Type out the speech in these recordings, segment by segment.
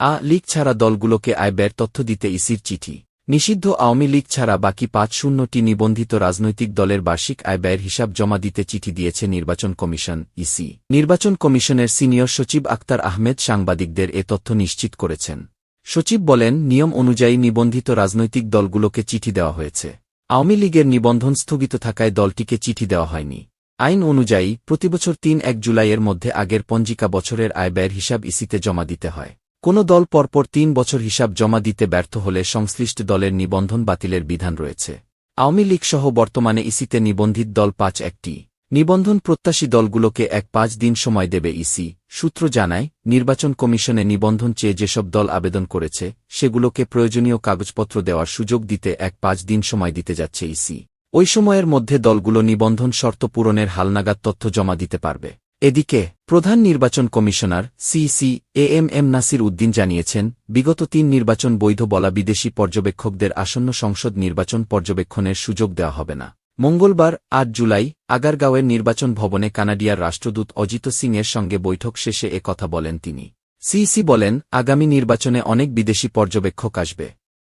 আ লীগ ছাড়া দলগুলোকে আয় ব্যয়ের তথ্য দিতে ইসির চিঠি। নিষিদ্ধ আওয়ামী লীগ ছাড়া বাকি পাঁচ শূন্যটি নিবন্ধিত রাজনৈতিক দলের বার্ষিক আয় ব্যয়ের হিসাব জমা দিতে চিঠি দিয়েছে নির্বাচন কমিশন, ইসি। নির্বাচন কমিশনের সিনিয়র সচিব আক্তার আহমেদ সাংবাদিকদের এ তথ্য নিশ্চিত করেছেন। সচিব বলেন, নিয়ম অনুযায়ী নিবন্ধিত রাজনৈতিক দলগুলোকে চিঠি দেওয়া হয়েছে। আওয়ামী লীগের নিবন্ধন স্থগিত থাকায় দলটিকে চিঠি দেওয়া হয়নি। আইন অনুযায়ী প্রতিবছর তিন এক জুলাইয়ের মধ্যে আগের পঞ্জিকা বছরের আয় ব্যয়ের হিসাব ইসিতে জমা দিতে হয়। কোনো দল পরপর তিন বছর হিসাব জমা দিতে ব্যর্থ হলে সংশ্লিষ্ট দলের নিবন্ধন বাতিলের বিধান রয়েছে। আওয়ামী লীগসহ বর্তমানে ইসিতে নিবন্ধিত দল পাঁচ একটি। নিবন্ধন প্রত্যাশী দলগুলোকে এক পাঁচ দিন সময় দেবে ইসি, সূত্র জানায়, নির্বাচন কমিশনে নিবন্ধন চেয়ে যেসব দল আবেদন করেছে, সেগুলোকে প্রয়োজনীয় কাগজপত্র দেওয়ার সুযোগ দিতে এক পাঁচ দিন সময় দিতে যাচ্ছে ইসি। ওই সময়ের মধ্যে দলগুলো নিবন্ধন শর্ত পূরণের হালনাগাদ তথ্য জমা দিতে পারবে। এদিকে, প্রধান নির্বাচন commissioner CC A M M Nasir Uddin জানিয়েছেন, বিগত তিন নির্বাচন বৈধ বলা বিদেশি পর্যবেক্ষকদের আসন্ন সংসদ নির্বাচন পর্যবেক্ষণের সুযোগ দেওয়া হবে না। মঙ্গলবার, আট জুলাই, আগারগাঁওয়ের নির্বাচন ভবনে কানাডিয়ার রাষ্ট্রদূত অজিত সিংয়ের সঙ্গে বৈঠক শেষে এ কথা বলেন তিনি। সিইসি বলেন, আগামী নির্বাচনে অনেক বিদেশি পর্যবেক্ষক আসবে।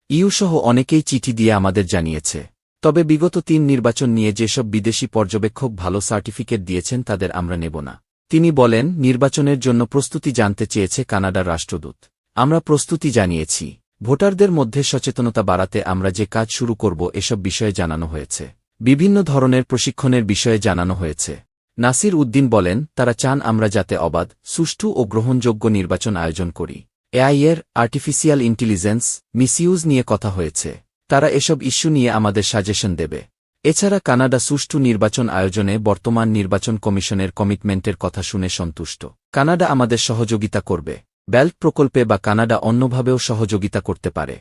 ইউসহ অনেকেই চিঠি দিয়ে আমাদের জানিয়েছে। তবে বিগত তিন নির্বাচন নিয়ে যেসব বিদেশি পর্যবেক্ষক ভালো সার্টিফিকেট দিয়েছেন তাদের আমরা নেব না। তিনি বলেন, নির্বাচনের জন্য প্রস্তুতি জানতে চেয়েছে কানাডার রাষ্ট্রদূত। আমরা প্রস্তুতি জানিয়েছি। ভোটারদের মধ্যে সচেতনতা বাড়াতে আমরা যে কাজ শুরু করব এসব বিষয়ে জানানো হয়েছে। বিভিন্ন ধরনের প্রশিক্ষণের বিষয়ে জানানো হয়েছে। নাসির উদ্দিন বলেন, তারা চান আমরা যাতে অবাধ, সুষ্ঠু ও গ্রহণযোগ্য নির্বাচন আয়োজন করি। এআইয়ের আর্টিফিশিয়াল ইন্টেলিজেন্স, মিসইউজ নিয়ে কথা হয়েছে। তারা এসব ইস্যু নিয়ে আমাদের সাজেশন দেবে। এছাড়া কানাডা সুষ্ঠু নির্বাচন আয়োজনে বর্তমান নির্বাচন কমিশনের কমিটমেন্টের কথা শুনে সন্তুষ্ট। কানাডা আমাদের সহযোগিতা করবে। ব্যাল্ট প্রকল্পে বা কানাডা অন্যভাবেও সহযোগিতা করতে পারে।